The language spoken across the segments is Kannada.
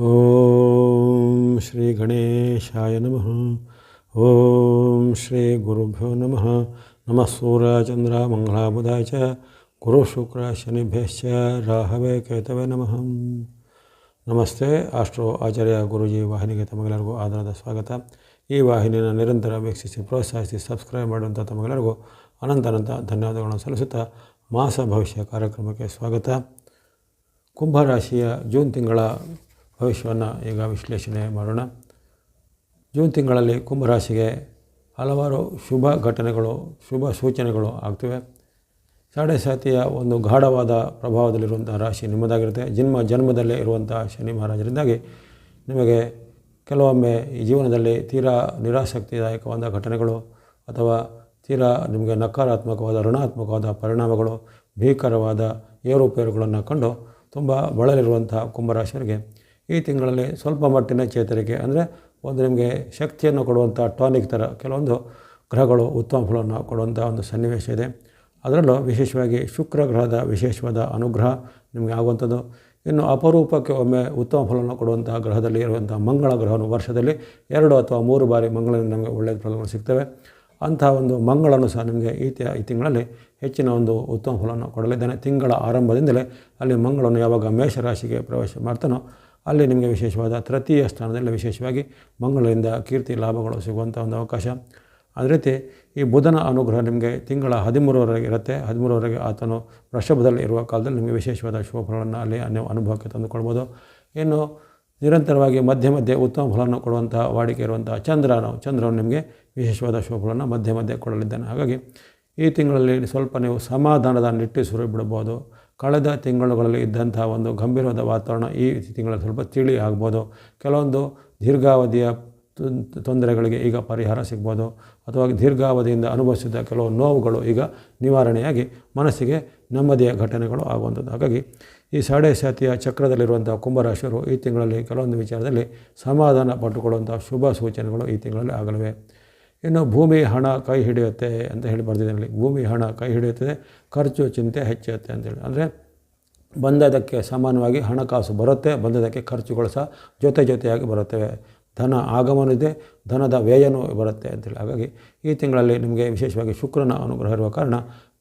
ಓಂ ಶ್ರೀ ಗಣೇಶಾಯ ನಮಃ. ಓಂ ಶ್ರೀ ಗುರುಭ್ಯೋ ನಮಃ. ನಮಃ ಸೂರ್ಯಚಂದ್ರ ಮಂಗಳಾಬುಧಾಯ ಚ. ಗುರು ಶುಕ್ರ ಶನಿಭ್ಯಶ್ಚ. ರಾಹವೇ ಕೇತವೇ ನಮಃ. ನಮಸ್ತೆ ಆಸ್ಟ್ರೋ ಆಚಾರ್ಯ ಗುರುಜಿ ವಾಹಿನಿಗೆ ತಮಗೆಲ್ಲರಿಗೂ ಆಧಾರದ ಸ್ವಾಗತ. ಈ ವಾಹಿನಿಯನ್ನು ನಿರಂತರ ವೀಕ್ಷಿಸಿ ಪ್ರೋತ್ಸಾಹಿಸಿ ಸಬ್ಸ್ಕ್ರೈಬ್ ಮಾಡುವಂಥ ತಮಗೆಲ್ಲರಿಗೂ ಅನಂತ ಅನಂತ ಧನ್ಯವಾದಗಳನ್ನು ಸಲ್ಲಿಸುತ್ತಾ ಮಾಸ ಭವಿಷ್ಯ ಕಾರ್ಯಕ್ರಮಕ್ಕೆ ಸ್ವಾಗತ. ಕುಂಭರಾಶಿಯ ಜೂನ್ ತಿಂಗಳ ಭವಿಷ್ಯವನ್ನು ಈಗ ವಿಶ್ಲೇಷಣೆ ಮಾಡೋಣ. ಜೂನ್ ತಿಂಗಳಲ್ಲಿ ಕುಂಭರಾಶಿಗೆ ಹಲವಾರು ಶುಭ ಘಟನೆಗಳು, ಶುಭ ಸೂಚನೆಗಳು ಆಗ್ತವೆ. ಸಾಡೆ ಸಾತಿಯ ಒಂದು ಗಾಢವಾದ ಪ್ರಭಾವದಲ್ಲಿರುವಂಥ ರಾಶಿ ನಿಮ್ಮದಾಗಿರುತ್ತೆ. ಜನ್ಮ, ಜನ್ಮದಲ್ಲೇ ಇರುವಂಥ ಶನಿ ಮಹಾರಾಜರಿಂದಾಗಿ ನಿಮಗೆ ಕೆಲವೊಮ್ಮೆ ಈ ಜೀವನದಲ್ಲಿ ತೀರಾ ನಿರಾಸಕ್ತಿದಾಯಕವಾದ ಘಟನೆಗಳು ಅಥವಾ ತೀರಾ ನಿಮಗೆ ನಕಾರಾತ್ಮಕವಾದ, ಋಣಾತ್ಮಕವಾದ ಪರಿಣಾಮಗಳು ಭೀಕರವಾದ ಏರುಪೇರುಗಳನ್ನು ಕಂಡು ತುಂಬ ಬಳಲಿರುವಂಥ ಕುಂಭರಾಶಿಯವರಿಗೆ ಈ ತಿಂಗಳಲ್ಲಿ ಸ್ವಲ್ಪ ಮಟ್ಟಿನ ಚೇತರಿಕೆ, ಅಂದರೆ ಒಂದು ನಿಮಗೆ ಶಕ್ತಿಯನ್ನು ಕೊಡುವಂಥ ಟಾನಿಕ್ ಥರ, ಕೆಲವೊಂದು ಗ್ರಹಗಳು ಉತ್ತಮ ಫಲವನ್ನು ಕೊಡುವಂಥ ಒಂದು ಸನ್ನಿವೇಶ ಇದೆ. ಅದರಲ್ಲೂ ವಿಶೇಷವಾಗಿ ಶುಕ್ರ ಗ್ರಹದ ವಿಶೇಷವಾದ ಅನುಗ್ರಹ ನಿಮಗೆ ಆಗುವಂಥದ್ದು. ಇನ್ನು ಅಪರೂಪಕ್ಕೆ ಒಮ್ಮೆ ಉತ್ತಮ ಫಲವನ್ನು ಕೊಡುವಂಥ ಗ್ರಹದಲ್ಲಿ ಇರುವಂಥ ಮಂಗಳ ಗ್ರಹವನ್ನು ವರ್ಷದಲ್ಲಿ ಎರಡು ಅಥವಾ ಮೂರು ಬಾರಿ ಮಂಗಳನ ನಮಗೆ ಒಳ್ಳೆಯ ಫಲಗಳು ಸಿಗ್ತವೆ. ಅಂತಹ ಒಂದು ಮಂಗಳನು ಸಹ ನಿಮಗೆ ಈ ಈ ತಿಂಗಳಲ್ಲಿ ಹೆಚ್ಚಿನ ಒಂದು ಉತ್ತಮ ಫಲವನ್ನು ಕೊಡಲಿದ್ದಾನೆ. ತಿಂಗಳ ಆರಂಭದಿಂದಲೇ ಅಲ್ಲಿ ಮಂಗಳನು ಯಾವಾಗ ಮೇಷರಾಶಿಗೆ ಪ್ರವೇಶ ಮಾಡ್ತಾನೋ ಅಲ್ಲಿ ನಿಮಗೆ ವಿಶೇಷವಾದ ತೃತೀಯ ಸ್ಥಾನದಲ್ಲಿ ವಿಶೇಷವಾಗಿ ಮಂಗಳದಿಂದ ಕೀರ್ತಿ ಲಾಭಗಳು ಸಿಗುವಂಥ ಒಂದು ಅವಕಾಶ. ಅದೇ ರೀತಿ ಈ ಬುಧನ ಅನುಗ್ರಹ ನಿಮಗೆ ತಿಂಗಳ ಹದಿಮೂರವರೆಗೆ ಇರುತ್ತೆ. ಹದಿಮೂರವರೆಗೆ ಆತನು ವೃಷಭದಲ್ಲಿ ಇರುವ ಕಾಲದಲ್ಲಿ ನಿಮಗೆ ವಿಶೇಷವಾದ ಶುಭ ಫಲವನ್ನು ಅಲ್ಲಿ ನೀವು ಅನುಭವಕ್ಕೆ ತಂದುಕೊಳ್ಬೋದು. ಇನ್ನು ನಿರಂತರವಾಗಿ ಮಧ್ಯೆ ಮಧ್ಯೆ ಉತ್ತಮ ಫಲವನ್ನು ಕೊಡುವಂತಹ ವಾಡಿಕೆ ಇರುವಂಥ ಚಂದ್ರನು ಚಂದ್ರನು ನಿಮಗೆ ವಿಶೇಷವಾದ ಶುಭ ಮಧ್ಯ ಮಧ್ಯೆ ಮಧ್ಯೆ ಕೊಡಲಿದ್ದಾನೆ. ಹಾಗಾಗಿ ಈ ತಿಂಗಳಲ್ಲಿ ಸ್ವಲ್ಪ ನೀವು ಸಮಾಧಾನದ ನಿಟ್ಟುಸಿರು ಬಿಡ್ಬೋದು ಕಳೆದ ತಿಂಗಳುಗಳಲ್ಲಿ ಇದ್ದಂಥ ಒಂದು ಗಂಭೀರವಾದ ವಾತಾವರಣ ಈ ತಿಂಗಳಲ್ಲಿ ಸ್ವಲ್ಪ ತಿಳಿ ಆಗ್ಬೋದು. ಕೆಲವೊಂದು ದೀರ್ಘಾವಧಿಯ ತೊಂದರೆಗಳಿಗೆ ಈಗ ಪರಿಹಾರ ಸಿಗ್ಬೋದು. ಅಥವಾ ದೀರ್ಘಾವಧಿಯಿಂದ ಅನುಭವಿಸಿದ ಕೆಲವು ನೋವುಗಳು ಈಗ ನಿವಾರಣೆಯಾಗಿ ಮನಸ್ಸಿಗೆ ನೆಮ್ಮದಿಯ ಘಟನೆಗಳು ಆಗುವಂಥದ್ದು. ಹಾಗಾಗಿ ಈ ಸಾಡೆ ಸಾತಿಯ ಚಕ್ರದಲ್ಲಿರುವಂಥ ಕುಂಭರಾಶಿಯವರು ಈ ತಿಂಗಳಲ್ಲಿ ಕೆಲವೊಂದು ವಿಚಾರದಲ್ಲಿ ಸಮಾಧಾನ ಪಟ್ಟುಕೊಳ್ಳುವಂಥ ಶುಭ ಸೂಚನೆಗಳು ಈ ತಿಂಗಳಲ್ಲಿ ಆಗಲಿವೆ. ಇನ್ನು ಭೂಮಿ ಹಣ ಕೈ ಹಿಡಿಯುತ್ತೆ ಅಂತ ಹೇಳಿ ಬರ್ತಿದ್ದೀನಿ ಭೂಮಿ ಹಣ ಕೈ ಹಿಡಿಯುತ್ತದೆ, ಖರ್ಚು ಚಿಂತೆ ಹೆಚ್ಚುತ್ತೆ ಅಂತೇಳಿ ಅಂದರೆ ಬಂದದಕ್ಕೆ ಸಾಮಾನ್ಯವಾಗಿ ಹಣಕಾಸು ಬರುತ್ತೆ, ಬಂದದಕ್ಕೆ ಖರ್ಚುಗಳು ಸಹ ಜೊತೆ ಜೊತೆಯಾಗಿ ಬರುತ್ತವೆ ಧನ ಆಗಮನ ಇದೆ, ಧನದ ವ್ಯಯನೂ ಬರುತ್ತೆ ಅಂತೇಳಿ ಹಾಗಾಗಿ ಈ ತಿಂಗಳಲ್ಲಿ ನಿಮಗೆ ವಿಶೇಷವಾಗಿ ಶುಕ್ರನ ಅನುಗ್ರಹ ಇರುವ ಕಾರಣ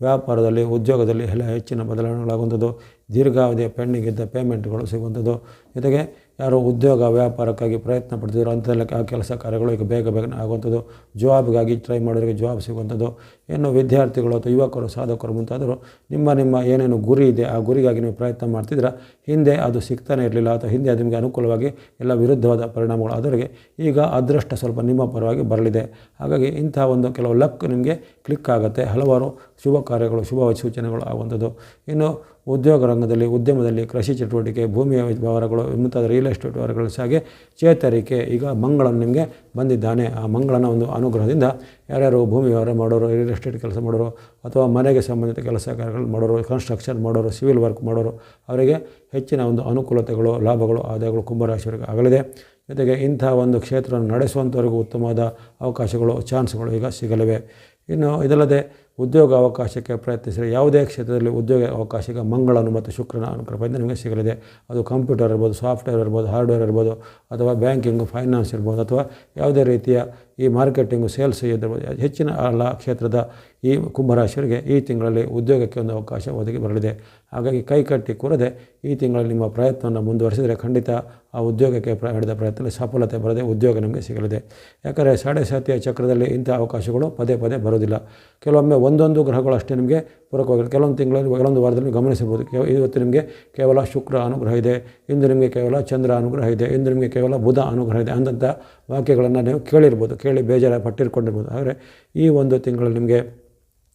ವ್ಯಾಪಾರದಲ್ಲಿ, ಉದ್ಯೋಗದಲ್ಲಿ ಎಲ್ಲ ಹೆಚ್ಚಿನ ಬದಲಾವಣೆಗಳಾಗುವಂಥದ್ದು. ದೀರ್ಘಾವಧಿಯ ಪೆಂಡಿಂಗ್ ಇದ್ದ ಪೇಮೆಂಟ್ಗಳು ಸಿಗುವಂಥದ್ದು. ಜೊತೆಗೆ ಯಾರು ಉದ್ಯೋಗ, ವ್ಯಾಪಾರಕ್ಕಾಗಿ ಪ್ರಯತ್ನ ಪಡ್ತಿದ್ರು ಅಂಥದ್ದೆಲ್ಲ ಆ ಕೆಲಸ ಕಾರ್ಯಗಳು ಈಗ ಬೇಗ ಬೇಗನೆ ಆಗುವಂಥದ್ದು. ಜಾಬ್ಗಾಗಿ ಟ್ರೈ ಮಾಡೋರಿಗೆ ಜಾಬ್ ಸಿಗುವಂಥದ್ದು. ಇನ್ನು ವಿದ್ಯಾರ್ಥಿಗಳು ಅಥವಾ ಯುವಕರು, ಸಾಧಕರು ಮುಂತಾದರು ನಿಮ್ಮ ನಿಮ್ಮ ಏನೇನು ಗುರಿ ಇದೆ, ಆ ಗುರಿಗಾಗಿ ನೀವು ಪ್ರಯತ್ನ ಮಾಡ್ತಿದ್ರೆ ಹಿಂದೆ ಅದು ಸಿಗ್ತಾನೆ ಇರಲಿಲ್ಲ ಅಥವಾ ಹಿಂದೆ ನಿಮಗೆ ಅನುಕೂಲವಾಗಿ ಎಲ್ಲ ವಿರುದ್ಧವಾದ ಪರಿಣಾಮಗಳು ಅದರಿಗೆ ಈಗ ಅದೃಷ್ಟ ಸ್ವಲ್ಪ ನಿಮ್ಮ ಪರವಾಗಿ ಬರಲಿದೆ. ಹಾಗಾಗಿ ಇಂಥ ಒಂದು ಕೆಲವು ಲಕ್ ನಿಮಗೆ ಕ್ಲಿಕ್ ಆಗುತ್ತೆ. ಹಲವಾರು ಶುಭ ಕಾರ್ಯಗಳು, ಶುಭ ಸೂಚನೆಗಳು ಆಗುವಂಥದ್ದು. ಇನ್ನು ಉದ್ಯೋಗ ರಂಗದಲ್ಲಿ, ಉದ್ಯಮದಲ್ಲಿ ಕೃಷಿ ಚಟುವಟಿಕೆ ಭೂಮಿಯ ವ್ಯವಹಾರಗಳು ಮುಂತಾದ ರಿಯಲ್ ಎಸ್ಟೇಟ್ ವ್ಯವಹಾರಗಳು ಸಹ ಚೇತರಿಕೆ ಈಗ ಮಂಗಳನು ನಿಮಗೆ ಬಂದಿದ್ದಾನೆ. ಆ ಮಂಗಳನ ಒಂದು ಅನುಗ್ರಹದಿಂದ ಯಾರ್ಯಾರು ಭೂಮಿ ವ್ಯವಹಾರ ಮಾಡೋರು ರಿಯಲ್ ಎಸ್ಟೇಟ್ ಕೆಲಸ ಮಾಡೋರು, ಅಥವಾ ಮನೆಗೆ ಸಂಬಂಧಿತ ಕೆಲಸ ಕಾರ್ಯಗಳು ಮಾಡೋರು ಕನ್ಸ್ಟ್ರಕ್ಷನ್ ಮಾಡೋರು ಸಿವಿಲ್ ವರ್ಕ್ ಮಾಡೋರು, ಅವರಿಗೆ ಹೆಚ್ಚಿನ ಒಂದು ಅನುಕೂಲತೆಗಳು, ಲಾಭಗಳು, ಆದಾಯಗಳು, ಕುಂಭರಾಶಿಯವರಿಗೆ ಆಗಲಿದೆ. ಜೊತೆಗೆ ಇಂಥ ಒಂದು ಕ್ಷೇತ್ರವನ್ನು ನಡೆಸುವಂಥವರಿಗೂ ಉತ್ತಮವಾದ ಅವಕಾಶಗಳು, ಚಾನ್ಸ್ಗಳು ಈಗ ಸಿಗಲಿವೆ. ಇನ್ನು ಇದಲ್ಲದೆ ಉದ್ಯೋಗ ಅವಕಾಶಕ್ಕೆ ಪ್ರಯತ್ನಿಸಿದರೆ ಯಾವುದೇ ಕ್ಷೇತ್ರದಲ್ಲಿ ಉದ್ಯೋಗ ಅವಕಾಶ ಈಗ ಮಂಗಳನು ಮತ್ತು ಶುಕ್ರನ ಅನುಕೃಪದಿಂದ ನಿಮಗೆ ಸಿಗಲಿದೆ. ಅದು ಕಂಪ್ಯೂಟರ್ ಇರ್ಬೋದು, ಸಾಫ್ಟ್ವೇರ್ ಇರ್ಬೋದು, ಹಾರ್ಡ್ವೇರ್ ಇರ್ಬೋದು, ಅಥವಾ ಬ್ಯಾಂಕಿಂಗು, ಫೈನಾನ್ಸ್ ಇರ್ಬೋದು, ಅಥವಾ ಯಾವುದೇ ರೀತಿಯ ಈ ಮಾರ್ಕೆಟಿಂಗು, ಸೇಲ್ಸ್ ಇದ್ದಿರ್ಬೋದು, ಹೆಚ್ಚಿನ ಎಲ್ಲ ಕ್ಷೇತ್ರದ ಈ ಕುಂಭರಾಶಿಯವರಿಗೆ ಈ ತಿಂಗಳಲ್ಲಿ ಉದ್ಯೋಗಕ್ಕೆ ಒಂದು ಅವಕಾಶ ಒದಗಿ ಬರಲಿದೆ. ಹಾಗಾಗಿ ಕೈ ಕಟ್ಟಿ ಕೂರದೆ ಈ ತಿಂಗಳಲ್ಲಿ ನಿಮ್ಮ ಪ್ರಯತ್ನವನ್ನು ಮುಂದುವರಿಸಿದರೆ ಖಂಡಿತ ಆ ಉದ್ಯೋಗಕ್ಕೆ ಪ್ರ ಹಿಡಿದ ಪ್ರಯತ್ನದಲ್ಲಿ ಸಫಲತೆ ಬರದೆ ಉದ್ಯೋಗ ನಿಮಗೆ ಸಿಗಲಿದೆ. ಯಾಕಂದರೆ ಸಾಡೆ ಸಾತಿಯ ಚಕ್ರದಲ್ಲಿ ಇಂಥ ಅವಕಾಶಗಳು ಪದೇ ಪದೇ ಬರೋದಿಲ್ಲ ಕೆಲವೊಮ್ಮೆ ಒಂದೊಂದು ಗ್ರಹಗಳು ಅಷ್ಟೇ ನಿಮಗೆ ಪೂರಕವಾಗಿಲ್ಲ ಕೆಲವೊಂದು ತಿಂಗಳಲ್ಲಿ ಕೆಲವೊಂದು ವಾರದಲ್ಲಿ ಗಮನಿಸಬಹುದು. ಇವತ್ತು ನಿಮಗೆ ಕೇವಲ ಶುಕ್ರ ಅನುಗ್ರಹ ಇದೆ, ಇಂದು ನಿಮಗೆ ಕೇವಲ ಚಂದ್ರ ಅನುಗ್ರಹ ಇದೆ, ಇಂದು ನಿಮಗೆ ಕೇವಲ ಬುಧ ಅನುಗ್ರಹ ಇದೆ ಅಂದಂಥ ವಾಕ್ಯಗಳನ್ನು ನೀವು ಕೇಳಿರ್ಬೋದು, ಕೇಳಿ ಬೇಜಾರ ಪಟ್ಟಿರ್ಕೊಂಡಿರ್ಬೋದು. ಆದರೆ ಈ ಒಂದು ತಿಂಗಳು ನಿಮಗೆ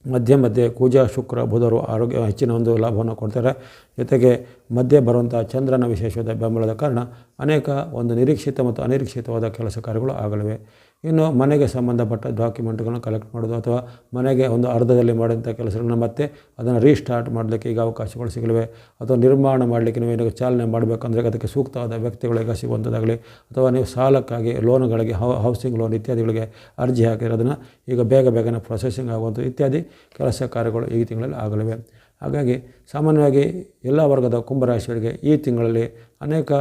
ಮಧ್ಯೆ ಮಧ್ಯೆ ಕೂಜಾ ಶುಕ್ರ, ಬುಧರು ಆರೋಗ್ಯ ಹೆಚ್ಚಿನ ಒಂದು ಲಾಭವನ್ನು ಕೊಡ್ತಾರೆ. ಜೊತೆಗೆ ಮಧ್ಯೆ ಬರುವಂಥ ಚಂದ್ರನ ವಿಶೇಷವಾದ ಬೆಂಬಲದ ಕಾರಣ ಅನೇಕ ಒಂದು ನಿರೀಕ್ಷಿತ ಮತ್ತು ಅನಿರೀಕ್ಷಿತವಾದ ಕೆಲಸ ಕಾರ್ಯಗಳು ಆಗಲಿವೆ. ಇನ್ನು ಮನೆಗೆ ಸಂಬಂಧಪಟ್ಟ ಡಾಕ್ಯುಮೆಂಟ್ಗಳನ್ನ ಕಲೆಕ್ಟ್ ಮಾಡೋದು ಅಥವಾ ಮನೆಗೆ ಒಂದು ಅರ್ಧದಲ್ಲಿ ಮಾಡಿದಂಥ ಕೆಲಸಗಳನ್ನ ಮತ್ತೆ ಅದನ್ನು ರೀಸ್ಟಾರ್ಟ್ ಮಾಡಲಿಕ್ಕೆ ಈಗ ಅವಕಾಶಗಳು ಸಿಗಲಿವೆ. ಅಥವಾ ನಿರ್ಮಾಣ ಮಾಡಲಿಕ್ಕೆ ನೀವು ಏನಾದರೂ ಚಾಲನೆ ಮಾಡಬೇಕಂದ್ರೆ ಅದಕ್ಕೆ ಸೂಕ್ತವಾದ ವ್ಯಕ್ತಿಗಳಿಗೆ ಸಿಗುವಂಥದ್ದಾಗಲಿ ಅಥವಾ ನೀವು ಸಾಲಕ್ಕಾಗಿ ಲೋನ್ಗಳಿಗೆ ಹೌಸಿಂಗ್ ಲೋನ್ ಇತ್ಯಾದಿಗಳಿಗೆ ಅರ್ಜಿ ಹಾಕಿರೋದನ್ನು ಈಗ ಬೇಗ ಬೇಗನೆ ಪ್ರೊಸೆಸಿಂಗ್ ಆಗುವಂಥ ಇತ್ಯಾದಿ ಕೆಲಸ ಕಾರ್ಯಗಳು ಈ ತಿಂಗಳಲ್ಲಿ ಆಗಲಿವೆ. ಹಾಗಾಗಿ ಸಾಮಾನ್ಯವಾಗಿ ಎಲ್ಲ ವರ್ಗದ ಕುಂಭರಾಶಿಯವರಿಗೆ ಈ ತಿಂಗಳಲ್ಲಿ ಅನೇಕ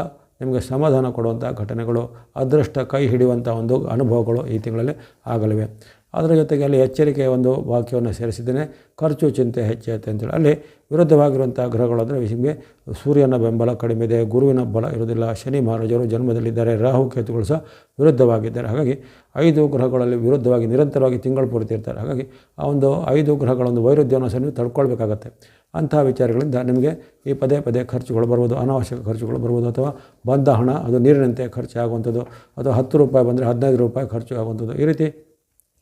ನಿಮಗೆ ಸಮಾಧಾನ ಕೊಡುವಂಥ ಘಟನೆಗಳು ಅದೃಷ್ಟ ಕೈ ಹಿಡಿಯುವಂಥ ಒಂದು ಅನುಭವಗಳು ಈ ತಿಂಗಳಲ್ಲಿ ಆಗಲಿವೆ. ಅದರ ಜೊತೆಗೆ ಅಲ್ಲಿ ಎಚ್ಚರಿಕೆಯ ಒಂದು ವಾಕ್ಯವನ್ನು ಸೇರಿಸಿದ್ದೇನೆ. ಖರ್ಚು ಚಿಂತೆ ಹೆಚ್ಚೈತೆ ಅಂತೇಳಿ. ಅಲ್ಲಿ ವಿರುದ್ಧವಾಗಿರುವಂಥ ಗ್ರಹಗಳು ಅಂದರೆ ನಿಮಗೆ ಸೂರ್ಯನ ಬೆಂಬಲ ಕಡಿಮೆ ಇದೆ, ಗುರುವಿನ ಬಲ ಇರುವುದಿಲ್ಲ, ಶನಿ ಮಹಾರಾಜರು ಜನ್ಮದಲ್ಲಿದ್ದಾರೆ, ರಾಹು ಕೇತುಗಳು ಸಹ ವಿರುದ್ಧವಾಗಿದ್ದಾರೆ. ಹಾಗಾಗಿ ಐದು ಗ್ರಹಗಳಲ್ಲಿ ವಿರುದ್ಧವಾಗಿ ನಿರಂತರವಾಗಿ ತಿಂಗಳು ಪೂರ್ತಿ ಇರ್ತಾರೆ ಹಾಗಾಗಿ ಆ ಒಂದು ಐದು ಗ್ರಹಗಳ ಒಂದು ವೈರುಧ್ಯವನ್ನು ಸಹ ನೀವು ತಡ್ಕೊಳ್ಬೇಕಾಗತ್ತೆ. ಅಂತಹ ವಿಚಾರಗಳಿಂದ ನಿಮಗೆ ಈ ಪದೇ ಪದೇ ಖರ್ಚುಗಳು ಬರ್ಬೋದು ಅನಾವಶ್ಯಕ ಖರ್ಚುಗಳು ಬರ್ಬೋದು ಅಥವಾ ಬಂದ ಹಣ ಅದು ನೀರಿನಂತೆ ಖರ್ಚು ಆಗುವಂಥದ್ದು ಅಥವಾ ಹತ್ತು ರೂಪಾಯಿ ಬಂದರೆ ಹದಿನೈದು ರೂಪಾಯಿ ಖರ್ಚು ಆಗುವಂಥದ್ದು ಈ ರೀತಿ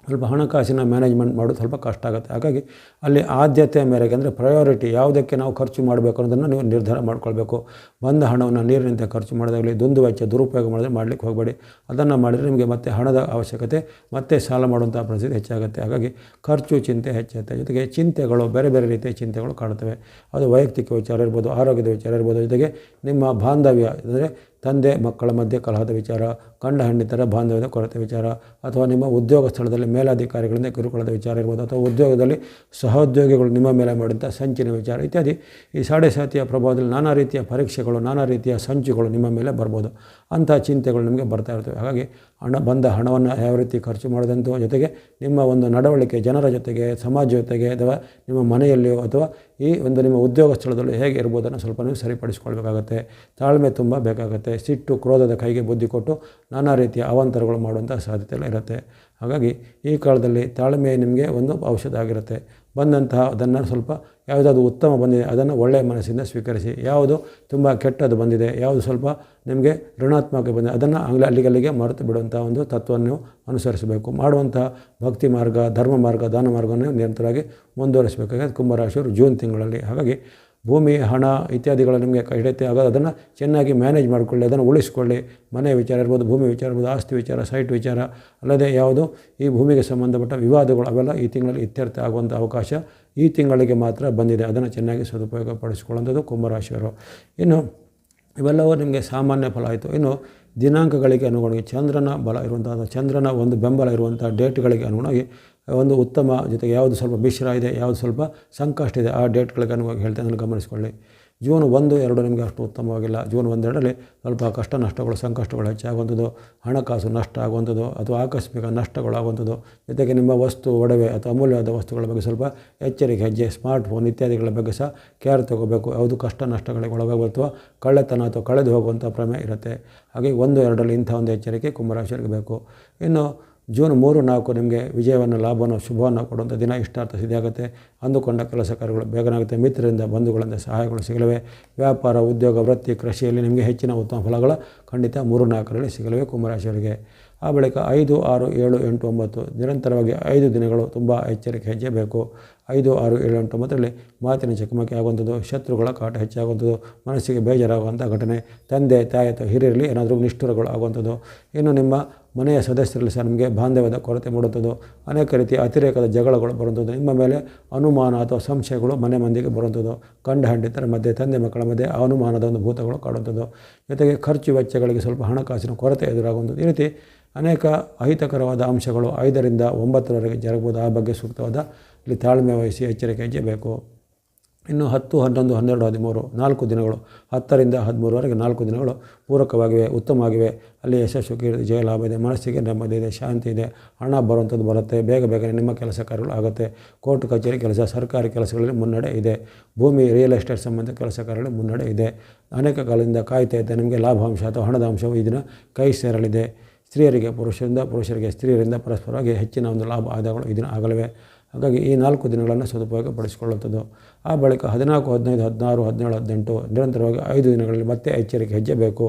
ಸ್ವಲ್ಪ ಹಣಕಾಸಿನ ಮ್ಯಾನೇಜ್ಮೆಂಟ್ ಮಾಡೋದು ಸ್ವಲ್ಪ ಕಷ್ಟ ಆಗುತ್ತೆ. ಹಾಗಾಗಿ ಅಲ್ಲಿ ಆದ್ಯತೆಯ ಮೇರೆಗೆ ಅಂದರೆ ಪ್ರಯಾರಿಟಿ ಯಾವುದಕ್ಕೆ ನಾವು ಖರ್ಚು ಮಾಡಬೇಕು ಅನ್ನೋದನ್ನು ನೀವು ನಿರ್ಧಾರ ಮಾಡ್ಕೊಳ್ಬೇಕು. ಬಂದ ಹಣವನ್ನು ನೀರಿನಂತೆ ಖರ್ಚು ಮಾಡೋದಾಗಲಿ, ದುಂದು ವೆಚ್ಚ ದುರುಪಯೋಗ ಮಾಡಿದ್ರೆ ಮಾಡಲಿಕ್ಕೆ ಹೋಗಬೇಡಿ. ಅದನ್ನು ಮಾಡಿದರೆ ನಿಮಗೆ ಮತ್ತೆ ಹಣದ ಅವಶ್ಯಕತೆ, ಮತ್ತೆ ಸಾಲ ಮಾಡುವಂಥ ಪರಿಸ್ಥಿತಿ ಹೆಚ್ಚಾಗುತ್ತೆ. ಹಾಗಾಗಿ ಖರ್ಚು, ಚಿಂತೆ ಹೆಚ್ಚುತ್ತೆ. ಜೊತೆಗೆ ಚಿಂತೆಗಳು, ಬೇರೆ ಬೇರೆ ರೀತಿಯ ಚಿಂತೆಗಳು ಕಾಣುತ್ತವೆ. ಅದು ವೈಯಕ್ತಿಕ ವಿಚಾರ ಇರ್ಬೋದು, ಆರೋಗ್ಯದ ವಿಚಾರ ಇರ್ಬೋದು. ಜೊತೆಗೆ ನಿಮ್ಮ ಬಾಂಧವ್ಯ ಅಂದರೆ ತಂದೆ, ಮಕ್ಕಳ ಮಧ್ಯೆ ಕಲಹದ ವಿಚಾರ, ಕಂಡ ಹಣ್ಣಿತರ ಬಾಂಧವ್ಯದ ಕೊರತೆ ವಿಚಾರ, ಅಥವಾ ನಿಮ್ಮ ಉದ್ಯೋಗ ಸ್ಥಳದಲ್ಲಿ ಮೇಲಾಧಿಕಾರಿಗಳಿಂದ ಕಿರುಕುಳದ ವಿಚಾರ ಇರ್ಬೋದು, ಅಥವಾ ಉದ್ಯೋಗದಲ್ಲಿ ಸಹೋದ್ಯೋಗಿಗಳು ನಿಮ್ಮ ಮೇಲೆ ಮಾಡಿದಂಥ ಸಂಚಿನ ವಿಚಾರ ಇತ್ಯಾದಿ. ಈ ಸಾಡೆ ಸಾತಿಯ ಪ್ರಭಾವದಲ್ಲಿ ನಾನಾ ರೀತಿಯ ಪರೀಕ್ಷೆಗಳು, ನಾನಾ ರೀತಿಯ ಸಂಚುಗಳು ನಿಮ್ಮ ಮೇಲೆ ಬರ್ಬೋದು. ಅಂಥ ಚಿಂತೆಗಳು ನಿಮಗೆ ಬರ್ತಾ ಇರ್ತವೆ. ಹಾಗಾಗಿ ಹಣ ಬಂದ ಹಣವನ್ನು ಯಾವ ರೀತಿ ಖರ್ಚು ಮಾಡಿದಂಥ ಜೊತೆಗೆ ನಿಮ್ಮ ಒಂದು ನಡವಳಿಕೆ ಜನರ ಜೊತೆಗೆ, ಸಮಾಜ ಜೊತೆಗೆ ಅಥವಾ ನಿಮ್ಮ ಮನೆಯಲ್ಲಿಯೋ ಅಥವಾ ಈ ಒಂದು ನಿಮ್ಮ ಉದ್ಯೋಗ ಸ್ಥಳದಲ್ಲೂ ಹೇಗೆ ಇರ್ಬೋದನ್ನು ಸ್ವಲ್ಪ ನೀವು ಸರಿಪಡಿಸ್ಕೊಳ್ಬೇಕಾಗತ್ತೆ. ತಾಳ್ಮೆ ತುಂಬ ಬೇಕಾಗುತ್ತೆ. ಸಿಟ್ಟು, ಕ್ರೋಧದ ಕೈಗೆ ಬುದ್ಧಿ ಕೊಟ್ಟು ನಾನಾ ರೀತಿಯ ಅವಾಂತರಗಳು ಮಾಡುವಂಥ ಸಾಧ್ಯತೆ ಇರುತ್ತೆ. ಹಾಗಾಗಿ ಈ ಕಾಲದಲ್ಲಿ ತಾಳ್ಮೆ ನಿಮಗೆ ಒಂದು ಔಷಧ ಆಗಿರುತ್ತೆ. ಬಂದಂತಹ, ಅದನ್ನು ಸ್ವಲ್ಪ ಯಾವುದಾದ್ರು ಉತ್ತಮ ಬಂದಿದೆ, ಅದನ್ನು ಒಳ್ಳೆಯ ಮನಸ್ಸಿಂದ ಸ್ವೀಕರಿಸಿ. ಯಾವುದು ತುಂಬ ಕೆಟ್ಟದ್ದು ಬಂದಿದೆ, ಯಾವುದು ಸ್ವಲ್ಪ ನಿಮಗೆ ಋಣಾತ್ಮಕ ಬಂದಿದೆ, ಅದನ್ನು ಅಲ್ಲಿ ಅಲ್ಲಿಗಲ್ಲಿಗೆ ಮರೆತು ಬಿಡುವಂಥ ಒಂದು ತತ್ವವನ್ನು ಅನುಸರಿಸಬೇಕು. ಮಾಡುವಂತಹ ಭಕ್ತಿ ಮಾರ್ಗ, ಧರ್ಮ ಮಾರ್ಗ, ದಾನ ಮಾರ್ಗವನ್ನು ನಿರಂತರವಾಗಿ ಮುಂದುವರಿಸಬೇಕಾಗಿ ಕುಂಭರಾಶಿಯವರು ಜೂನ್ ತಿಂಗಳಲ್ಲಿ. ಹಾಗಾಗಿ ಭೂಮಿ, ಹಣ ಇತ್ಯಾದಿಗಳು ನಿಮಗೆ ಹಿಡಿಯುತ್ತೆ. ಆಗ ಅದನ್ನು ಚೆನ್ನಾಗಿ ಮ್ಯಾನೇಜ್ ಮಾಡಿಕೊಳ್ಳಿ, ಅದನ್ನು ಉಳಿಸ್ಕೊಳ್ಳಿ. ಮನೆ ವಿಚಾರ ಇರ್ಬೋದು, ಭೂಮಿ ವಿಚಾರ ಇರ್ಬೋದು, ಆಸ್ತಿ ವಿಚಾರ ಸೈಟ್ ವಿಚಾರ, ಅಲ್ಲದೆ ಯಾವುದು? ಈ ಭೂಮಿಗೆ ಸಂಬಂಧಪಟ್ಟ ವಿವಾದಗಳು, ಅವೆಲ್ಲ ಈ ತಿಂಗಳಲ್ಲಿ ಇತ್ಯರ್ಥ ಆಗುವಂಥ ಅವಕಾಶ ಈ ತಿಂಗಳಿಗೆ ಮಾತ್ರ ಬಂದಿದೆ. ಅದನ್ನು ಚೆನ್ನಾಗಿ ಸದುಪಯೋಗ ಪಡಿಸ್ಕೊಳ್ಳುವಂಥದ್ದು ಕುಂಭರಾಶಿಯವರು. ಇನ್ನು ಇವೆಲ್ಲವೂ ನಿಮಗೆ ಸಾಮಾನ್ಯ ಫಲ ಆಯಿತು. ಇನ್ನು ದಿನಾಂಕಗಳಿಗೆ ಅನುಗುಣವಾಗಿ ಚಂದ್ರನ ಬಲ ಇರುವಂಥ ಚಂದ್ರನ ಒಂದು ಬೆಂಬಲ ಇರುವಂಥ ಡೇಟ್ಗಳಿಗೆ ಅನುಗುಣವಾಗಿ ಒಂದು ಉತ್ತಮ ಜೊತೆಗೆ ಯಾವುದು ಸ್ವಲ್ಪ ಮಿಶ್ರ ಇದೆ, ಯಾವುದು ಸ್ವಲ್ಪ ಸಂಕಷ್ಟ ಇದೆ, ಆ ಡೇಟ್ಗಳಿಗೆ ಅನುಗುಣವಾಗಿ ಹೇಳ್ತೇನೆ, ಅದನ್ನು ಗಮನಿಸಿಕೊಳ್ಳಿ. ಜೂನ್ ಒಂದು, ಎರಡು ನಿಮಗೆ ಅಷ್ಟು ಉತ್ತಮವಾಗಿಲ್ಲ. ಜೂನ್ ಒಂದೆರಡರಲ್ಲಿ ಸ್ವಲ್ಪ ಕಷ್ಟ ನಷ್ಟಗಳು, ಸಂಕಷ್ಟಗಳು ಹೆಚ್ಚಾಗುವಂಥದ್ದು ಹಣಕಾಸು ನಷ್ಟ ಆಗುವಂಥದ್ದು, ಅಥವಾ ಆಕಸ್ಮಿಕ ನಷ್ಟಗಳಾಗುವಂಥದ್ದು ಜೊತೆಗೆ ನಿಮ್ಮ ವಸ್ತು, ಒಡವೆ ಅಥವಾ ಅಮೂಲ್ಯವಾದ ವಸ್ತುಗಳ ಬಗ್ಗೆ ಸ್ವಲ್ಪ ಎಚ್ಚರಿಕೆ ಹೆಜ್ಜೆ ಸ್ಮಾರ್ಟ್ ಫೋನ್ ಇತ್ಯಾದಿಗಳ ಬಗ್ಗೆ ಸಹ ಕೇರ್ ತಗೋಬೇಕು. ಯಾವುದು ಕಷ್ಟ ನಷ್ಟಗಳಿಗೆ ಒಳಗಾಗುವ ಅಥವಾ ಕಳ್ಳತನ ಅಥವಾ ಕಳೆದು ಹೋಗುವಂಥ ಪ್ರಮೇಯ ಇರುತ್ತೆ. ಹಾಗೆ ಒಂದು, ಎರಡರಲ್ಲಿ ಇಂಥ ಒಂದು ಎಚ್ಚರಿಕೆ ಕುಂಭರಾಶಿಯರಿಗೆ ಬೇಕು. ಇನ್ನು ಜೂನ್ ಮೂರು ನಾಲ್ಕು ನಿಮಗೆ ವಿಜಯವನ್ನು ಲಾಭವನ್ನು ಶುಭವನ್ನು ಕೊಡುವಂಥ ದಿನ ಇಷ್ಟಾರ್ಥ ಸಿದ್ಧಿಯಾಗುತ್ತೆ. ಅಂದುಕೊಂಡ ಕೆಲಸ ಕಾರ್ಯಗಳು ಬೇಗನಾಗುತ್ತೆ. ಮಿತ್ರರಿಂದ ಬಂಧುಗಳಿಂದ ಸಹಾಯಗಳು ಸಿಗಲಿವೆ. ವ್ಯಾಪಾರ, ಉದ್ಯೋಗ, ವೃತ್ತಿ, ಕೃಷಿಯಲ್ಲಿ ನಿಮಗೆ ಹೆಚ್ಚಿನ ಉತ್ತಮ ಫಲಗಳು ಖಂಡಿತ ಮೂರು ನಾಲ್ಕರಲ್ಲಿ ಸಿಗಲಿವೆ ಕುಂಭರಾಶಿಯವರಿಗೆ. ಆ ಬಳಿಕ ಐದು, ಆರು, ಏಳು, ಎಂಟು, ಒಂಬತ್ತು ನಿರಂತರವಾಗಿ ಐದು ದಿನಗಳು ತುಂಬ ಎಚ್ಚರಿಕೆ ಹೆಜ್ಜೆ ಬೇಕು ಐದು, ಆರು, ಏಳು, ಎಂಟು, ಒಂಬತ್ತರಲ್ಲಿ ಮಾತಿನ ಚಕಮಕಿ ಆಗುವಂಥದ್ದು, ಶತ್ರುಗಳ ಕಾಟ ಹೆಚ್ಚಾಗುವಂಥದ್ದು, ಮನಸ್ಸಿಗೆ ಬೇಜಾರಾಗುವಂಥ ಘಟನೆ, ತಂದೆ ತಾಯಿ ಅಥವಾ ಹಿರಿಯರಲ್ಲಿ ಏನಾದರೂ ನಿಷ್ಠುರಗಳು ಆಗುವಂಥದ್ದು. ಇನ್ನು ನಿಮ್ಮ ಮನೆಯ ಸದಸ್ಯರಲ್ಲಿ ಸಹ ನಿಮಗೆ ಬಾಂಧವ್ಯದ ಕೊರತೆ ಮೂಡುತ್ತದೆ, ಅನೇಕ ರೀತಿಯ ಅತಿರೇಕದ ಜಗಳಗಳು ಬರುವಂಥದ್ದು. ನಿಮ್ಮ ಮೇಲೆ ಅನುಮಾನ ಅಥವಾ ಸಂಶಯಗಳು ಮನೆ ಮಂದಿಗೆ ಬರುವಂಥದ್ದು. ಕಂಡ ಹಂಡಿತರ ಮಧ್ಯೆ, ತಂದೆ ಮಕ್ಕಳ ಮಧ್ಯೆ ಅನುಮಾನದ ಒಂದು ಭೂತಗಳು ಕಾಡುವಂಥದ್ದು. ಜೊತೆಗೆ ಖರ್ಚು ವೆಚ್ಚಗಳಿಗೆ ಸ್ವಲ್ಪ ಹಣಕಾಸಿನ ಕೊರತೆ ಎದುರಾಗುವಂಥದ್ದು. ಈ ರೀತಿ ಅನೇಕ ಅಹಿತಕರವಾದ ಅಂಶಗಳು ಐದರಿಂದ ಒಂಬತ್ತರವರೆಗೆ ಜರಗಬಹುದು. ಆ ಬಗ್ಗೆ ಸೂಕ್ತವಾದ ಇಲ್ಲಿ ತಾಳ್ಮೆ ವಹಿಸಿ ಎಚ್ಚರಿಕೆ ಬೇಕು ಇನ್ನು ಹತ್ತು, ಹನ್ನೊಂದು, ಹನ್ನೆರಡು, ಹದಿಮೂರು, ನಾಲ್ಕು ದಿನಗಳು, ಹತ್ತರಿಂದ ಹದಿಮೂರವರೆಗೆ ನಾಲ್ಕು ದಿನಗಳು ಪೂರಕವಾಗಿವೆ, ಉತ್ತಮವಾಗಿವೆ. ಅಲ್ಲಿ ಯಶಸ್ಸು, ಕೀರ್ತಿ, ಜಯ, ಲಾಭ ಇದೆ, ಮನಸ್ಸಿಗೆ ನೆಮ್ಮದಿ ಇದೆ, ಶಾಂತಿ ಇದೆ. ಹಣ ಬರುವಂಥದ್ದು ಬರುತ್ತೆ. ಬೇಗ ಬೇಗನೆ ನಿಮ್ಮ ಕೆಲಸ ಕಾರ್ಯಗಳು ಆಗುತ್ತೆ. ಕೋರ್ಟ್, ಕಚೇರಿ ಕೆಲಸ, ಸರ್ಕಾರಿ ಕೆಲಸಗಳಲ್ಲಿ ಮುನ್ನಡೆ ಇದೆ. ಭೂಮಿ ರಿಯಲ್ ಎಸ್ಟೇಟ್ ಸಂಬಂಧ ಕೆಲಸ ಕಾರ್ಯಗಳು ಮುನ್ನಡೆ ಇದೆ. ಅನೇಕ ಕಾಲದಿಂದ ಕಾಯ್ತಾ ಇದ್ದ, ನಿಮಗೆ ಲಾಭಾಂಶ ಅಥವಾ ಹಣದ ಅಂಶವು ಈ ಕೈ ಸೇರಲಿದೆ. ಸ್ತ್ರೀಯರಿಗೆ, ಪುರುಷರಿಂದ, ಪುರುಷರಿಗೆ, ಸ್ತ್ರೀಯರಿಂದ ಪರಸ್ಪರವಾಗಿ ಹೆಚ್ಚಿನ ಒಂದು ಲಾಭ ಆದಾಯಗಳು ಇದನ್ನು ದಿನ ಆಗಲಿವೆ. ಹಾಗಾಗಿ ಈ ನಾಲ್ಕು ದಿನಗಳನ್ನು ಸದುಪಯೋಗ ಪಡಿಸಿಕೊಳ್ಳುತ್ತದೆ ಆ ಬಳಿಕ ಹದಿನಾಲ್ಕು, ಹದಿನೈದು, ಹದಿನಾರು, ಹದಿನೇಳು, ಹದಿನೆಂಟು ನಿರಂತರವಾಗಿ ಐದು ದಿನಗಳಲ್ಲಿ ಮತ್ತೆ ಎಚ್ಚರಿಕೆ ಹೆಜ್ಜೆ ಬೇಕು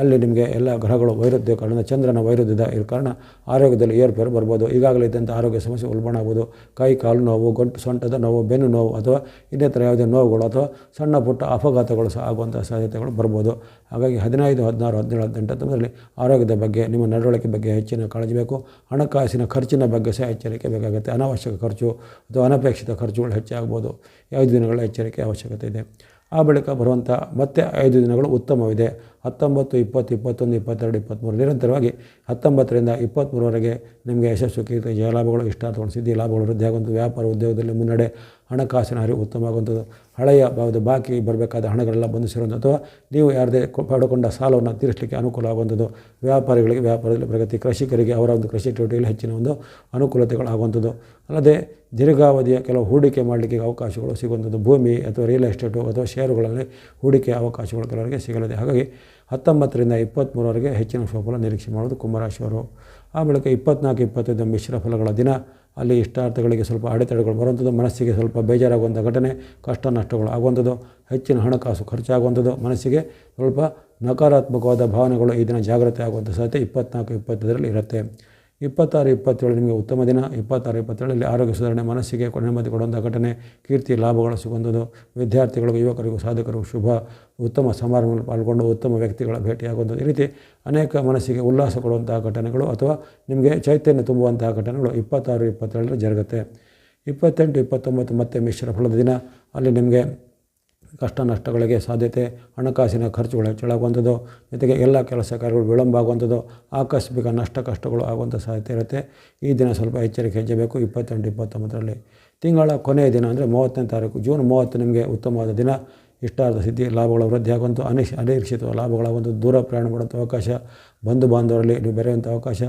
ಅಲ್ಲಿ ನಿಮಗೆ ಎಲ್ಲ ಗ್ರಹಗಳು ವೈರುಧ್ಯ ಕಾರಣ ಚಂದ್ರನ ವೈರುಧ್ಯದ ಇರೋ ಕಾರಣ ಆರೋಗ್ಯದಲ್ಲಿ ಏರ್ಪೇರು ಬರ್ಬೋದು. ಈಗಾಗಲೇ ಇದ್ದಂಥ ಆರೋಗ್ಯ ಸಮಸ್ಯೆ ಉಲ್ಬಣ ಆಗ್ಬೋದು ಕೈ, ಕಾಲು ನೋವು, ಗಂಟು, ಸೊಂಟದ ನೋವು, ಬೆನ್ನು ನೋವು ಅಥವಾ ಇನ್ನಿತರ ಯಾವುದೇ ನೋವುಗಳು ಅಥವಾ ಸಣ್ಣ ಪುಟ್ಟ ಅಪಘಾತಗಳು ಸಹ ಆಗುವಂಥ ಸಾಧ್ಯತೆಗಳು ಬರ್ಬೋದು. ಹಾಗಾಗಿ ಹದಿನೈದು, ಹದಿನಾರು, ಹದಿನೇಳು, ಹದಿನೆಂಟು, ಹತ್ತೊಂಬತ್ತರಲ್ಲಿ ಆರೋಗ್ಯದ ಬಗ್ಗೆ, ನಿಮ್ಮ ನಡವಳಿಕೆ ಬಗ್ಗೆ ಹೆಚ್ಚಿನ ಕಾಳಜಿ ಬೇಕು. ಹಣಕಾಸಿನ ಖರ್ಚಿನ ಬಗ್ಗೆ ಸಹ ಎಚ್ಚರಿಕೆ ಬೇಕಾಗುತ್ತೆ. ಅನಾವಶ್ಯಕ ಖರ್ಚು ಅಥವಾ ಅನಪೇಕ್ಷಿತ ಖರ್ಚುಗಳು ಹೆಚ್ಚಾಗ್ಬೋದು ಐದು ದಿನಗಳ ಎಚ್ಚರಿಕೆ ಅವಶ್ಯಕತೆ ಇದೆ. ಆ ಬಳಿಕ ಬರುವಂಥ ಮತ್ತೆ ಐದು ದಿನಗಳು ಉತ್ತಮವಿದೆ. ಹತ್ತೊಂಬತ್ತು, ಇಪ್ಪತ್ತು, ಇಪ್ಪತ್ತೊಂದು, ಇಪ್ಪತ್ತೆರಡು, ಇಪ್ಪತ್ತ್ಮೂರು ನಿರಂತರವಾಗಿ ಹತ್ತೊಂಬತ್ತರಿಂದ ಇಪ್ಪತ್ತ್ಮೂರವರೆಗೆ ನಿಮಗೆ ಯಶಸ್ಸು, ಕೀರ್ತಿ ಜಯ ಲಾಭಗಳು ಇಷ್ಟಾರ್ಥಗಳು ಸಿದ್ಧಿ, ಲಾಭಗಳು ವೃದ್ಧಿಯಾಗುವಂಥ ವ್ಯಾಪಾರ ಉದ್ಯೋಗದಲ್ಲಿ ಮುನ್ನಡೆ, ಹಣಕಾಸಿನ ಹರಿವು ಉತ್ತಮವಾಗುವಂಥದ್ದು, ಹಳೆಯ ಬಾವುದು ಬಾಕಿ ಬರಬೇಕಾದ ಹಣಗಳೆಲ್ಲ ಬಂದು ಸೇರುವಂಥ ಅಥವಾ ನೀವು ಯಾರದೇ ಪಡ್ಕೊಂಡ ಸಾಲವನ್ನು ತೀರಿಸಲಿಕ್ಕೆ ಅನುಕೂಲ ಆಗುವಂಥದ್ದು, ವ್ಯಾಪಾರಿಗಳಿಗೆ, ವ್ಯಾಪಾರದಲ್ಲಿ ಪ್ರಗತಿ, ಕೃಷಿಕರಿಗೆ ಅವರ ಒಂದು ಕೃಷಿ ಚಟುವಟಿಕೆಯಲ್ಲಿ ಹೆಚ್ಚಿನ ಒಂದು ಅನುಕೂಲತೆಗಳಾಗುವಂಥದ್ದು ಅಲ್ಲದೆ ದೀರ್ಘಾವಧಿಯ ಕೆಲವು ಹೂಡಿಕೆ ಮಾಡಲಿಕ್ಕೆ ಅವಕಾಶಗಳು ಸಿಗುವಂಥದ್ದು, ಭೂಮಿ ಅಥವಾ ರಿಯಲ್ ಎಸ್ಟೇಟು ಅಥವಾ ಷೇರುಗಳಲ್ಲಿ ಹೂಡಿಕೆ ಅವಕಾಶಗಳು ಕೆಲವರಿಗೆ ಸಿಗಲಿದೆ. ಹಾಗಾಗಿ ಹತ್ತೊಂಬತ್ತರಿಂದ ಇಪ್ಪತ್ತ್ಮೂರವರೆಗೆ ಹೆಚ್ಚಿನ ಶುಭಫಲ ನಿರೀಕ್ಷೆ ಮಾಡೋದು ಕುಂಭರಾಶಿಯವರು. ಆ ಬಳಿಕ ಇಪ್ಪತ್ನಾಲ್ಕು, ಇಪ್ಪತ್ತೈದು ಮಿಶ್ರ ಫಲಗಳ ದಿನ. ಅಲ್ಲಿ ಇಷ್ಟಾರ್ಥಗಳಿಗೆ ಸ್ವಲ್ಪ ಅಡೆತಡೆಗಳು ಬರುವಂಥದ್ದು, ಮನಸ್ಸಿಗೆ ಸ್ವಲ್ಪ ಬೇಜಾರಾಗುವಂಥ ಘಟನೆ, ಕಷ್ಟ, ನಷ್ಟಗಳು ಆಗುವಂಥದ್ದು, ಹೆಚ್ಚಿನ ಹಣಕಾಸು ಖರ್ಚಾಗುವಂಥದ್ದು, ಮನಸ್ಸಿಗೆ ಸ್ವಲ್ಪ ನಕಾರಾತ್ಮಕವಾದ ಭಾವನೆಗಳು ಈ ದಿನ ಜಾಗ್ರತೆ ಆಗುವಂಥ ಸಾಧ್ಯತೆ ಇಪ್ಪತ್ನಾಲ್ಕು, ಇಪ್ಪತ್ತೈದರಲ್ಲಿ ಇರುತ್ತೆ. ಇಪ್ಪತ್ತಾರು, ಇಪ್ಪತ್ತೇಳು ನಿಮಗೆ ಉತ್ತಮ ದಿನ. ಇಪ್ಪತ್ತಾರು, ಇಪ್ಪತ್ತೇಳರಲ್ಲಿ ಆರೋಗ್ಯ ಸುಧಾರಣೆ, ಮನಸ್ಸಿಗೆ ನೆಮ್ಮದಿ ಕೊಡುವಂಥ ಘಟನೆ, ಕೀರ್ತಿ, ಲಾಭಗಳು ಸಿಗುವಂಥದ್ದು. ವಿದ್ಯಾರ್ಥಿಗಳಿಗೂ ಯುವಕರಿಗೂ, ಸಾಧಕರಿಗೂ ಶುಭ. ಉತ್ತಮ ಸಮಾರಂಭದಲ್ಲಿ ಪಾಲ್ಗೊಂಡು ಉತ್ತಮ ವ್ಯಕ್ತಿಗಳ ಭೇಟಿಯಾಗುವಂಥದ್ದು ಈ ರೀತಿ ಅನೇಕ ಮನಸ್ಸಿಗೆ ಉಲ್ಲಾಸ ಕೊಡುವಂತಹ ಘಟನೆಗಳು ಅಥವಾ ನಿಮಗೆ ಚೈತನ್ಯ ತುಂಬುವಂತಹ ಘಟನೆಗಳು ಇಪ್ಪತ್ತಾರು, ಇಪ್ಪತ್ತೇಳರಲ್ಲಿ ಜರುಗುತ್ತೆ. ಇಪ್ಪತ್ತೆಂಟು, ಇಪ್ಪತ್ತೊಂಬತ್ತು ಮತ್ತೆ ಮಿಶ್ರ ಫಲದ ದಿನ. ಅಲ್ಲಿ ನಿಮಗೆ ಕಷ್ಟ ನಷ್ಟಗಳಿಗೆ ಸಾಧ್ಯತೆ, ಹಣಕಾಸಿನ ಖರ್ಚುಗಳು ಹೆಚ್ಚಳಾಗುವಂಥದ್ದು ಜೊತೆಗೆ ಎಲ್ಲ ಕೆಲಸ ಕಾರ್ಯಗಳು ವಿಳಂಬ ಆಗುವಂಥದ್ದು, ಆಕಸ್ಮಿಕ ನಷ್ಟ ಕಷ್ಟಗಳು ಆಗುವಂಥ ಸಾಧ್ಯತೆ ಇರುತ್ತೆ. ಈ ದಿನ ಸ್ವಲ್ಪ ಎಚ್ಚರಿಕೆ ಹೆಜ್ಜಬೇಕು ಇಪ್ಪತ್ತೆಂಟು, ಇಪ್ಪತ್ತೊಂಬತ್ತರಲ್ಲಿ ತಿಂಗಳ ಕೊನೆಯ ದಿನ ಅಂದರೆ ಮೂವತ್ತನೇ ತಾರೀಕು, ಜೂನ್ ಮೂವತ್ತು ನಿಮಗೆ ಉತ್ತಮವಾದ ದಿನ. ಇಷ್ಟಾರ್ಥ ಸಿದ್ಧಿ, ಲಾಭಗಳು ವೃದ್ಧಿಯಾಗುವಂಥ ಅನಿಶ್ ಅನಿರೀಕ್ಷಿತ ಲಾಭಗಳಾಗುವಂಥ ದೂರ ಪ್ರಯಾಣ ಮಾಡುವಂಥ ಅವಕಾಶ ಬಂಧು ಬಾಂಧವರಲ್ಲಿ ನೀವು ಬೆರೆಯುವಂಥ ಅವಕಾಶ,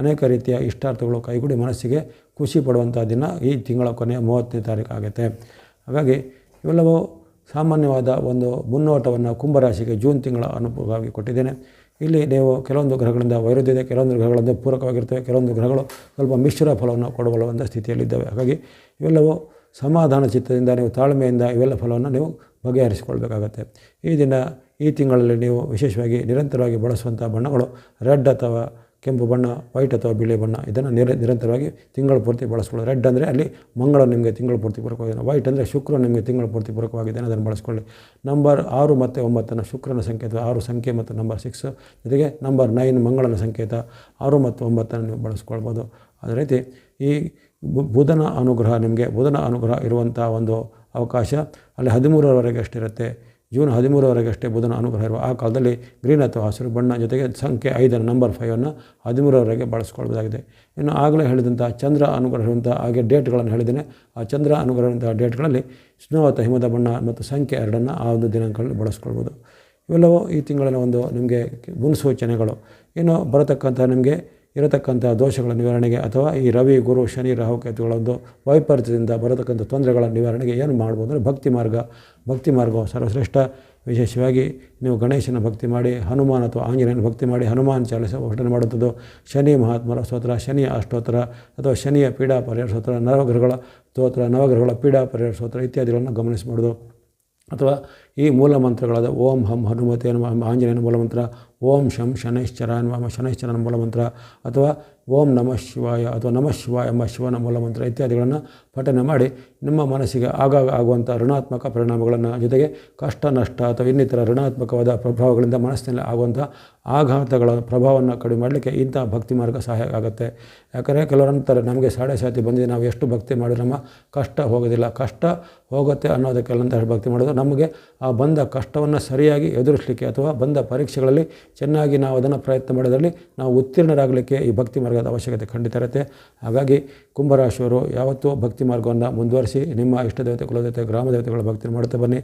ಅನೇಕ ರೀತಿಯ ಇಷ್ಟಾರ್ಥಗಳು ಕೈಗೂಡಿ ಮನಸ್ಸಿಗೆ ಖುಷಿ ಪಡುವಂಥ ದಿನ ಈ ತಿಂಗಳ ಕೊನೆಯ ಮೂವತ್ತನೇ ತಾರೀಕು ಆಗುತ್ತೆ. ಹಾಗಾಗಿ ಇವೆಲ್ಲವೂ ಸಾಮಾನ್ಯವಾದ ಒಂದು ಮುನ್ನೋಟವನ್ನು ಕುಂಭರಾಶಿಗೆ ಜೂನ್ ತಿಂಗಳ ಅನುಭವವಾಗಿ ಕೊಟ್ಟಿದ್ದೇನೆ. ಇಲ್ಲಿ ನೀವು ಕೆಲವೊಂದು ಗ್ರಹಗಳಿಂದ ವೈರುಧ್ಯ ಇದೆ, ಕೆಲವೊಂದು ಗ್ರಹಗಳಿಂದ ಪೂರಕವಾಗಿರ್ತವೆ ಕೆಲವೊಂದು ಗ್ರಹಗಳು ಸ್ವಲ್ಪ ಮಿಶ್ರ ಫಲವನ್ನು ಕೊಡಬಲ್ಲುವಂಥ ಸ್ಥಿತಿಯಲ್ಲಿದ್ದಾವೆ. ಹಾಗಾಗಿ ಇವೆಲ್ಲವೂ ಸಮಾಧಾನ ಚಿತ್ತದಿಂದ ನೀವು ತಾಳ್ಮೆಯಿಂದ ಇವೆಲ್ಲ ಫಲವನ್ನು ನೀವು ಬಗೆಹರಿಸಿಕೊಳ್ಬೇಕಾಗತ್ತೆ. ಈ ದಿನ, ಈ ತಿಂಗಳಲ್ಲಿ ನೀವು ವಿಶೇಷವಾಗಿ ನಿರಂತರವಾಗಿ ಬಳಸುವಂಥ ಬಣ್ಣಗಳು, ರೆಡ್ ಅಥವಾ ಕೆಂಪು ಬಣ್ಣ ವೈಟ್ ಅಥವಾ ಬಿಳಿ ಬಣ್ಣ ಇದನ್ನು ನಿರ, ನಿರಂತರವಾಗಿ ತಿಂಗಳ ಪೂರ್ತಿ ಬಳಸ್ಕೊಳ್ಳಿ ರೆಡ್ ಅಂದರೆ ಅಲ್ಲಿ ಮಂಗಳ ನಿಮಗೆ ತಿಂಗಳ ಪೂರ್ತಿ ಪೂರಕವಾಗಿದೆ. ವೈಟ್ ಅಂದರೆ ಶುಕ್ರ ನಿಮಗೆ ತಿಂಗಳ ಪೂರ್ತಿ ಪೂರಕವಾಗಿದೆ ಅದನ್ನು ಬಳಸ್ಕೊಳ್ಳಿ. ನಂಬರ್ ಆರು ಮತ್ತು ಒಂಬತ್ತನ್ನು ಶುಕ್ರನ ಸಂಕೇತ, ಆರು ಸಂಖ್ಯೆ ಮತ್ತು ನಂಬರ್ ಸಿಕ್ಸ್ ಜೊತೆಗೆ ನಂಬರ್ ನೈನ್ ಮಂಗಳನ ಸಂಕೇತ, ಆರು ಮತ್ತು ಒಂಬತ್ತನ್ನು ನೀವು ಬಳಸ್ಕೊಳ್ಬೋದು. ಅದೇ ರೀತಿ ಈ ಬುಧನ ಅನುಗ್ರಹ ನಿಮಗೆ, ಬುಧನ ಅನುಗ್ರಹ ಇರುವಂಥ ಒಂದು ಅವಕಾಶ ಅಲ್ಲಿ ಹದಿಮೂರರವರೆಗೆ ಅಷ್ಟಿರುತ್ತೆ. ಜೂನ್ ಹದಿಮೂರವರೆಗೆ ಅಷ್ಟೇ ಬುಧನ ಅನುಗ್ರಹ ಇರುವ ಆ ಕಾಲದಲ್ಲಿ ಗ್ರೀನ್ ಅಥವಾ ಹಸಿರು ಬಣ್ಣ ಜೊತೆಗೆ ಸಂಖ್ಯೆ ಐದರ ನಂಬರ್ ಫೈವನ್ನು ಹದಿಮೂರವರೆಗೆ ಬಳಸ್ಕೊಳ್ಬೋದಾಗಿದೆ. ಇನ್ನು ಆಗಲೇ ಹೇಳಿದಂಥ ಚಂದ್ರ ಅನುಗ್ರಹ ಇರುವಂಥ ಹಾಗೆ ಡೇಟ್ಗಳನ್ನು ಹೇಳಿದ್ದೇನೆ. ಆ ಚಂದ್ರ ಅನುಗ್ರಹ ಇರುವಂಥ ಡೇಟ್ಗಳಲ್ಲಿ ಸ್ನೋ ಅಥವಾ ಹಿಮದ ಬಣ್ಣ ಮತ್ತು ಸಂಖ್ಯೆ ಎರಡನ್ನು ಆ ಒಂದು ದಿನಾಂಕಗಳಲ್ಲಿ ಬಳಸ್ಕೊಳ್ಬೋದು. ಇವೆಲ್ಲವೂ ಈ ತಿಂಗಳಿನ ಒಂದು ನಿಮಗೆ ಮುನ್ಸೂಚನೆಗಳು. ಇನ್ನು ಬರತಕ್ಕಂಥ ನಿಮಗೆ ಇರತಕ್ಕಂಥ ದೋಷಗಳ ನಿವಾರಣೆಗೆ ಅಥವಾ ಈ ರವಿ, ಗುರು, ಶನಿ ರಾಹುಕೇತುಗಳ ಒಂದು ವೈಪರೀತ್ಯದಿಂದ ಬರತಕ್ಕಂಥ ತೊಂದರೆಗಳ ನಿವಾರಣೆಗೆ ಏನು ಮಾಡ್ಬೋದು ಅಂದರೆ ಭಕ್ತಿ ಮಾರ್ಗ. ಭಕ್ತಿ ಮಾರ್ಗವು ಸರ್ವಶ್ರೇಷ್ಠ. ವಿಶೇಷವಾಗಿ ನೀವು ಗಣೇಶನ ಭಕ್ತಿ ಮಾಡಿ, ಹನುಮಾನ್ ಅಥವಾ ಆಂಜನೇಯನ ಭಕ್ತಿ ಮಾಡಿ, ಹನುಮಾನ್ ಚಾಲಿಸ ಪಠನೆ ಮಾಡುವಂಥದ್ದು ಶನಿ ಮಹಾತ್ಮರ ಸ್ತೋತ್ರ, ಶನಿಯ ಅಷ್ಟೋತ್ತರ ಅಥವಾ ಶನಿಯ ಪೀಡಾ ಪರಿಹಾರ ಸ್ತೋತ್ರ, ನವಗ್ರಹಗಳ ಸ್ತೋತ್ರ, ನವಗ್ರಹಗಳ ಪೀಡಾ ಪರಿಹಾರ ಸ್ತೋತ್ರ ಇತ್ಯಾದಿಗಳನ್ನು ಗಮನಿಸಬಾರ್ದು ಅಥವಾ ಈ ಮೂಲ ಮಂತ್ರಗಳಾದ ಓಂ ಹಂ ಹನುಮತೆ ಆಂಜನೇಯನ ಮೂಲಮಂತ್ರ ಓಂ ಶಂ ಶನೈಶ್ಚರ ಎನ್ನುವ ಶನೈಶ್ಚರನ ಮೂಲಮಂತ್ರ ಅಥವಾ ಓಂ ನಮಃ ಶಿವಾಯ ಅಥವಾ ನಮಃ ಶಿವ ಎಂಬ ಶಿವನ ಮೂಲಮಂತ್ರ ಇತ್ಯಾದಿಗಳನ್ನು ಪಠನೆ ಮಾಡಿ ನಿಮ್ಮ ಮನಸ್ಸಿಗೆ ಆಗಾಗ ಆಗುವಂಥ ಋಣಾತ್ಮಕ ಪರಿಣಾಮಗಳನ್ನು ಜೊತೆಗೆ ಕಷ್ಟ, ನಷ್ಟ ಅಥವಾ ಇನ್ನಿತರ ಋಣಾತ್ಮಕವಾದ ಪ್ರಭಾವಗಳಿಂದ ಮನಸ್ಸಿನಲ್ಲಿ ಆಗುವಂಥ ಆಘಾತಗಳ ಪ್ರಭಾವವನ್ನು ಕಡಿಮೆ ಮಾಡಲಿಕ್ಕೆ ಇಂಥ ಭಕ್ತಿ ಮಾರ್ಗ ಸಹಾಯ ಆಗುತ್ತೆ. ಯಾಕಂದರೆ ಕೆಲವರು ಅಂತಾರೆ, ನಮಗೆ ಸಾಡೆ ಸಾತಿ ಬಂದಿದೆ, ನಾವು ಎಷ್ಟು ಭಕ್ತಿ ಮಾಡಿದ್ರೆ ನಮ್ಮ ಕಷ್ಟ ಹೋಗೋದಿಲ್ಲ. ಕಷ್ಟ ಹೋಗುತ್ತೆ ಅನ್ನೋದಕ್ಕೆಲ್ಲಂತ ಭಕ್ತಿ ಮಾಡೋದು. ನಮಗೆ ಆ ಬಂದ ಕಷ್ಟವನ್ನು ಸರಿಯಾಗಿ ಎದುರಿಸಲಿಕ್ಕೆ ಅಥವಾ ಬಂದ ಪರೀಕ್ಷೆಗಳಲ್ಲಿ ಚೆನ್ನಾಗಿ ನಾವು ಅದನ್ನು ಪ್ರಯತ್ನ ಮಾಡೋದರಲ್ಲಿ ನಾವು ಉತ್ತೀರ್ಣರಾಗಲಿಕ್ಕೆ ಈ ಭಕ್ತಿ ಮಾರ್ಗದ ಅವಶ್ಯಕತೆ ಖಂಡಿತ ಇರುತ್ತೆ ಹಾಗಾಗಿ ಕುಂಭರಾಶಿಯವರು ಯಾವತ್ತೂ ಭಕ್ತಿ ಮಾರ್ಗವನ್ನು ಮುಂದುವರಿಸಿ ನಿಮ್ಮ ಇಷ್ಟ ದೇವತೆ ಕುಲದೇವತೆ ಗ್ರಾಮ ದೇವತೆಗಳ ಭಕ್ತಿ ಮಾಡುತ್ತಾ ಬನ್ನಿ.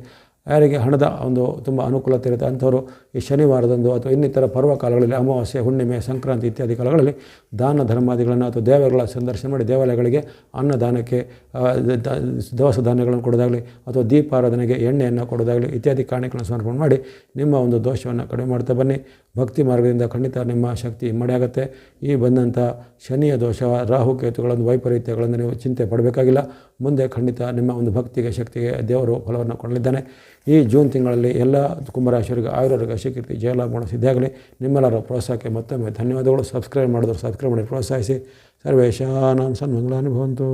ಯಾರಿಗೆ ಹಣದ ಒಂದು ತುಂಬ ಅನುಕೂಲತೆ ಇರುತ್ತೆ ಅಂಥವರು ಈ ಶನಿವಾರದಂದು ಅಥವಾ ಇನ್ನಿತರ ಪರ್ವಕಾಲಗಳಲ್ಲಿ ಅಮಾವಾಸ್ಯೆ, ಹುಣ್ಣಿಮೆ, ಸಂಕ್ರಾಂತಿ ಇತ್ಯಾದಿ ಕಾಲಗಳಲ್ಲಿ ದಾನ ಧರ್ಮಾದಿಗಳನ್ನು ಅಥವಾ ದೇವರುಗಳ ಸಂದರ್ಶನ ಮಾಡಿ ದೇವಾಲಯಗಳಿಗೆ ಅನ್ನದಾನಕ್ಕೆ ದವಸ ಧಾನ್ಯಗಳನ್ನು ಕೊಡೋದಾಗಲಿ ಅಥವಾ ದೀಪಾರಾಧನೆಗೆ ಎಣ್ಣೆಯನ್ನು ಕೊಡೋದಾಗಲಿ ಇತ್ಯಾದಿ ಕಾರಣಗಳನ್ನು ಸಮರ್ಪಣೆ ಮಾಡಿ ನಿಮ್ಮ ಒಂದು ದೋಷವನ್ನು ಕಡಿಮೆ ಮಾಡ್ತಾ ಬನ್ನಿ. ಭಕ್ತಿ ಮಾರ್ಗದಿಂದ ಖಂಡಿತ ನಿಮ್ಮ ಶಕ್ತಿ ಮಡಿಯಾಗುತ್ತೆ ಈ ಬಂದಂಥ ಶನಿಯ ದೋಷ ರಾಹುಕೇತುಗಳನ್ನು ವೈಪರೀತ್ಯಗಳನ್ನು ನೀವು ಚಿಂತೆ ಪಡಬೇಕಾಗಿಲ್ಲ. ಮುಂದೆ ಖಂಡಿತ ನಿಮ್ಮ ಒಂದು ಭಕ್ತಿಗೆ, ಶಕ್ತಿಗೆ ದೇವರು ಫಲವನ್ನು ಕೊಡಲಿದ್ದಾನೆ. ಈ ಜೂನ್ ತಿಂಗಳಲ್ಲಿ ಎಲ್ಲ ಕುಂಭರಾಶಿಯವರಿಗೆ ಆಯುರ್ವೇದ ಶಿಕೀರ್ತಿ ಜಯಲಾಭ ಮಾಡೋ ಸಿದ್ಧಾಗಲಿ ನಿಮ್ಮೆಲ್ಲರ ಪ್ರೋತ್ಸಾಹಕ್ಕೆ ಮತ್ತೊಮ್ಮೆ ಧನ್ಯವಾದಗಳು. ಸಬ್ಸ್ಕ್ರೈಬ್ ಮಾಡಿದ್ರು ಸಬ್ಸ್ಕ್ರೈಬ್ ಮಾಡಿ ಪ್ರೋತ್ಸಾಹಿಸಿ. ಸರ್ವೇಶಾನಾಂ ಸನ್ಮಂಗಲಾನುಭವಂತು